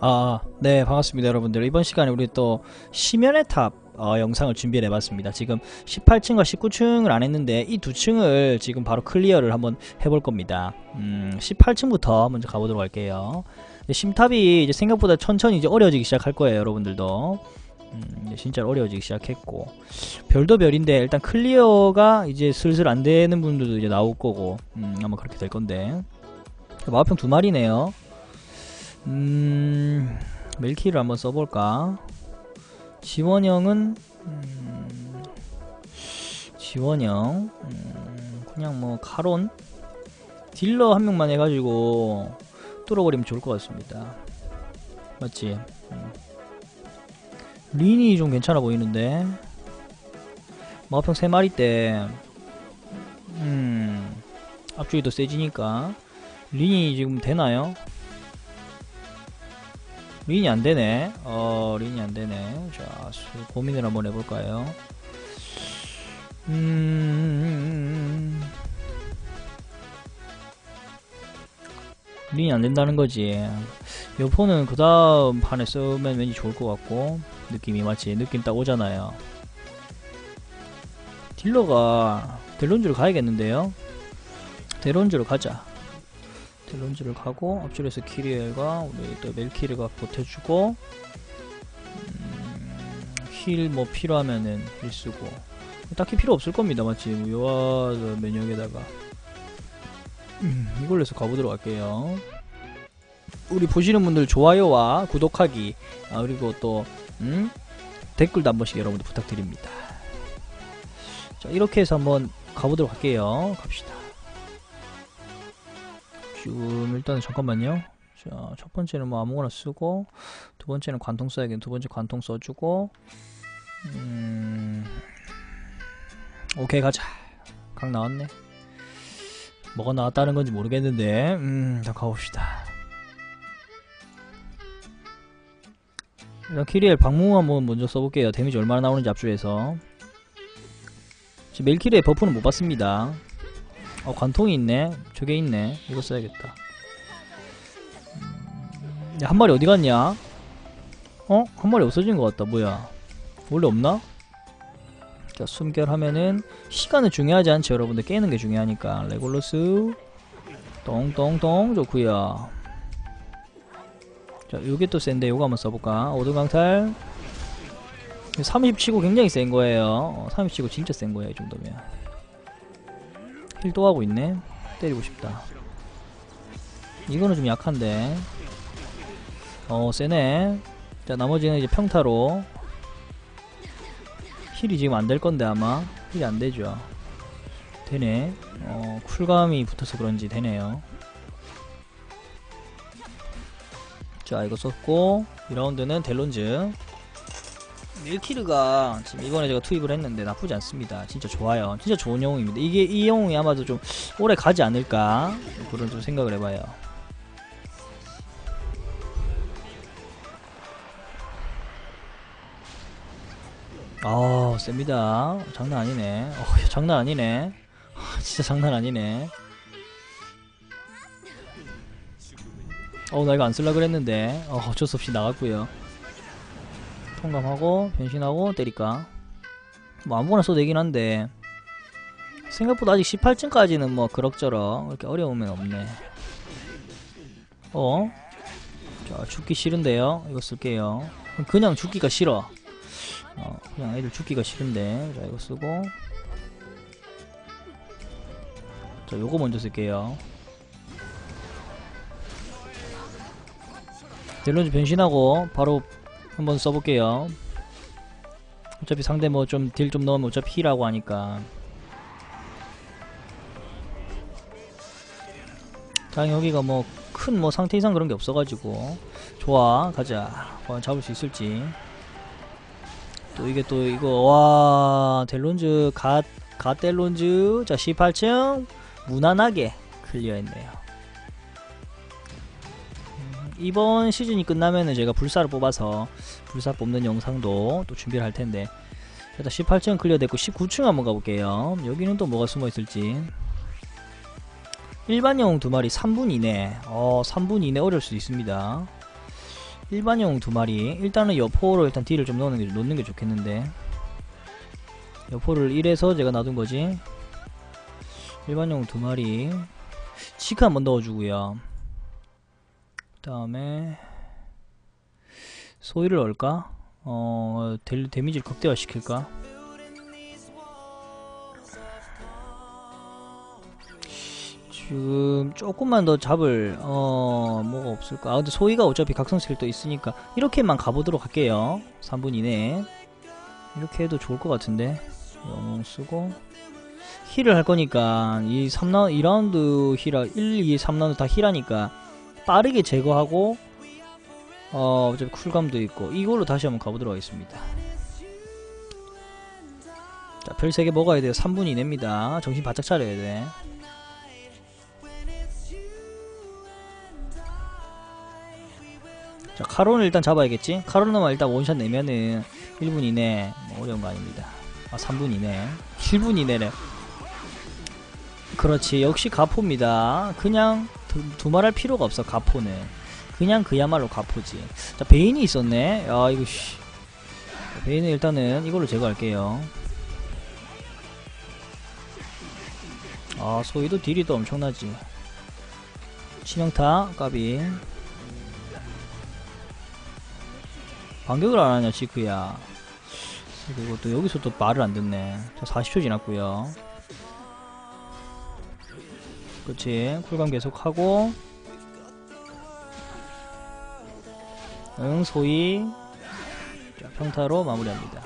아, 네, 반갑습니다, 여러분들. 이번 시간에 우리 또 심연의 탑 어, 영상을 준비해 내봤습니다. 지금 18층과 19층을 안 했는데 이 두 층을 지금 바로 클리어를 한번 해볼 겁니다. 음, 18층부터 먼저 가보도록 할게요. 심탑이 이제 생각보다 천천히 이제 어려워지기 시작할 거예요, 여러분들도. 음, 진짜 어려워지기 시작했고 별도 별인데 일단 클리어가 이제 슬슬 안 되는 분들도 이제 나올 거고 음, 아마 그렇게 될 건데 마법형 두 마리네요. 음, 멜키를 한번 써볼까? 지원형은 음, 지원형 음, 그냥 뭐 카론 딜러 한 명만 해가지고 뚫어버리면 좋을 것 같습니다. 맞지? 음. 린이 좀 괜찮아 보이는데 마법형 3마리 때 음, 앞쪽이 더 세지니까 린이 지금 되나요? 린이 안 되네. 어, 린이 안 되네. 자, 수- 고민을 한번 해볼까요? 음, 린이 안 된다는 거지. 여포는 그 다음 판에 쓰면 왠지 좋을 것 같고, 느낌이 맞지? 느낌 딱 오잖아요. 딜러가 델론즈로 가야겠는데요? 델론즈로 가자. 델론즈를 가고 앞줄에서 키리엘과 우리 또 멜키르가 보태주고 음, 힐뭐 필요하면은 힐 쓰고. 딱히 필요 없을 겁니다 맞지 요아 면역에다가. 음, 이걸로 해서 가보도록 할게요. 우리 보시는 분들 좋아요와 구독하기 아, 그리고 또 음? 댓글도 한 번씩 여러분들 부탁드립니다. 자 이렇게 해서 한번 가보도록 할게요. 갑시다 지금 일단 잠깐만요. 자, 첫 번째는 뭐 아무거나 쓰고 두 번째는 관통 써야겠네. 두 번째 관통 써주고 음... 오케이 가자. 각 나왔네. 뭐가 나왔다는 건지 모르겠는데 음, 자 가봅시다. 일단 키리엘 방무 한번 먼저 써볼게요. 데미지 얼마나 나오는지 앞줄에서 지금 멜키리의 버프는 못 받습니다. 어 관통이 있네. 저게 있네. 이거 써야겠다. 음, 야, 한 마리 어디 갔냐? 어? 한 마리 없어진 것 같다. 뭐야? 원래 없나? 자 숨결 하면은 시간은 중요하지 않죠 여러분들. 깨는 게 중요하니까. 레골로스. 똥똥똥. 좋구요. 자 요게 또 센데 요거 한번 써볼까? 오등강탈. 30 치고 굉장히 센 거예요. 어, 30 치고 진짜 센 거예요 이 정도면 힐 또 하고 있네. 때리고 싶다. 이거는 좀 약한데. 어 세네. 자 나머지는 이제 평타로. 힐이 지금 안 될 건데 아마. 힐이 안 되죠. 되네. 어 쿨감이 붙어서 그런지 되네요. 자 이거 썼고 2라운드는 델론즈 밀키르가 지금 이번에 제가 투입을 했는데 나쁘지 않습니다. 진짜 좋아요. 진짜 좋은 영웅입니다. 이게 이 영웅이 아마도 좀 오래 가지 않을까 그런 좀 생각을 해봐요. 아, 셉니다. 장난 아니네. 어, 장난 아니네. 아, 진짜 장난 아니네. 어, 나 이거 안 쓸라 그랬는데. 어, 어쩔 수 없이 나갔고요. 통감하고 변신하고 때릴까? 뭐 아무거나 써도 되긴 한데 생각보다 아직 18층까지는 뭐 그럭저럭 이렇게 어려우면 없네. 어? 자 죽기 싫은데요? 이거 쓸게요. 그냥 죽기가 싫어. 어 그냥 애들 죽기가 싫은데. 자 이거 쓰고. 자 요거 먼저 쓸게요. 델론즈 변신하고 바로 한번 써볼게요. 어차피 상대 뭐 좀 딜 좀 넣으면 어차피 힐하고 하니까. 다행 여기가 뭐큰뭐 상태 이상 그런 게 없어가지고 좋아 가자. 과연 잡을 수 있을지. 또 이게 또 이거 와 델론즈 갓 갓델론즈 자 18층 무난하게 클리어했네요. 이번 시즌이 끝나면은 제가 불사를 뽑아서 불사 뽑는 영상도 또 준비를 할 텐데 일단 18층 클리어 됐고 19층 한번 가볼게요. 여기는 또 뭐가 숨어 있을지. 일반 영웅 두 마리 3분 이내. 어, 3분 이내 어려울 수도 있습니다. 일반용 두 마리 일단은 여포로 일단 딜을 좀 넣는 게, 놓는 게 좋겠는데 여포를 1해서 제가 놔둔 거지 일반용 두 마리 치크 한번 넣어주고요 그 다음에 소위를 넣을까? 어 데, 데미지를 극대화 시킬까? 지금 조금만 더 잡을 어 뭐가 없을까 아 근데 소희가 어차피 각성 스킬 또 있으니까 이렇게만 가보도록 할게요 3분 이내에 이렇게 해도 좋을 것 같은데 영웅 쓰고 힐을 할 거니까 이 3라 2라운드 힐하 1, 2, 3라운드 다 힐하니까 빠르게 제거하고 어 어차피 쿨감도 있고 이걸로 다시 한번 가보도록 하겠습니다. 자 별 3개 먹어야 돼요. 3분 이내입니다. 정신 바짝 차려야 돼. 자 카론을 일단 잡아야겠지? 카론만 일단 원샷 내면은 1분 이내 뭐 어려운 거 아닙니다. 아 3분 이내. 7분 이내래. 그렇지. 역시 가포입니다. 그냥 두, 두말할 필요가 없어 가포는. 그냥 그야말로 가포지. 자 베인이 있었네. 야 이거 씨. 자, 베인은 일단은 이걸로 제거할게요. 아 소희도 딜이 또 엄청나지. 치명타 까비. 반격을 안 하냐 지크야. 그리고 또 여기서 또 말을 안 듣네. 자 40초 지났고요 그렇지 쿨감 계속하고 응 소위 자 평타로 마무리합니다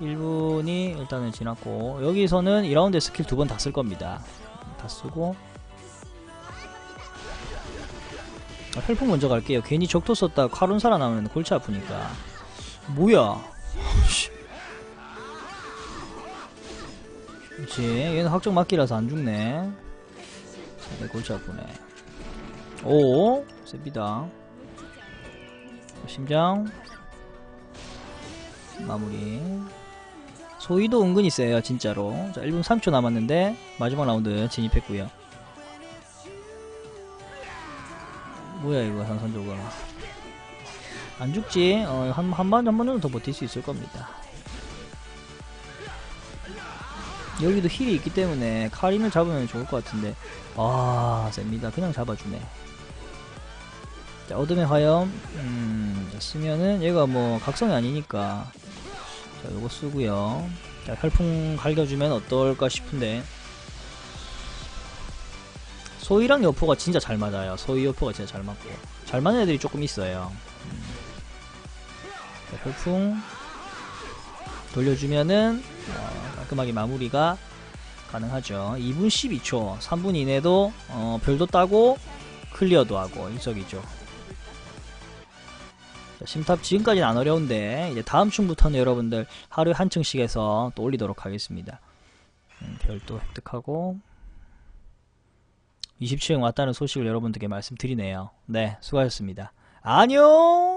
1분이 일단은 지났고 여기서는 2라운드 스킬 두 번 다 쓸 겁니다 다 쓰고 아, 혈풍 먼저 갈게요. 괜히 적토 썼다 카론 살아나면 골치 아프니까. 뭐야? 그렇지. 얘는 확정 맞기라서 안 죽네. 상당히 골치 아프네. 오, 셉니다. 심장. 마무리. 소위도 은근히 세요, 진짜로. 자, 1분 3초 남았는데, 마지막 라운드 진입했고요 뭐야 이거 상선조가 안 죽지 어, 한, 한 번, 한번 정도 더 버틸 수 있을 겁니다 여기도 힐이 있기 때문에 카린을 잡으면 좋을 것 같은데. 아 셉니다. 그냥 잡아주네. 자 어둠의 화염. 음 자, 쓰면은 얘가 뭐 각성이 아니니까. 자 요거 쓰고요. 자 혈풍 갈겨주면 어떨까 싶은데. 소희랑 여포가 진짜 잘 맞아요. 소희 여포가 진짜 잘 맞고. 잘 맞는 애들이 조금 있어요. 음. 자, 혈풍 돌려주면은 어, 깔끔하게 마무리가 가능하죠. 2분 12초, 3분 이내도 어, 별도 따고 클리어도 하고 일석이조. 자, 심탑 지금까지는 안 어려운데 이제 다음 층부터는 여러분들 하루에 한 층씩 해서 또 올리도록 하겠습니다. 음, 별도 획득하고 20층 왔다는 소식을 여러분들께 말씀드리네요. 네, 수고하셨습니다. 안녕!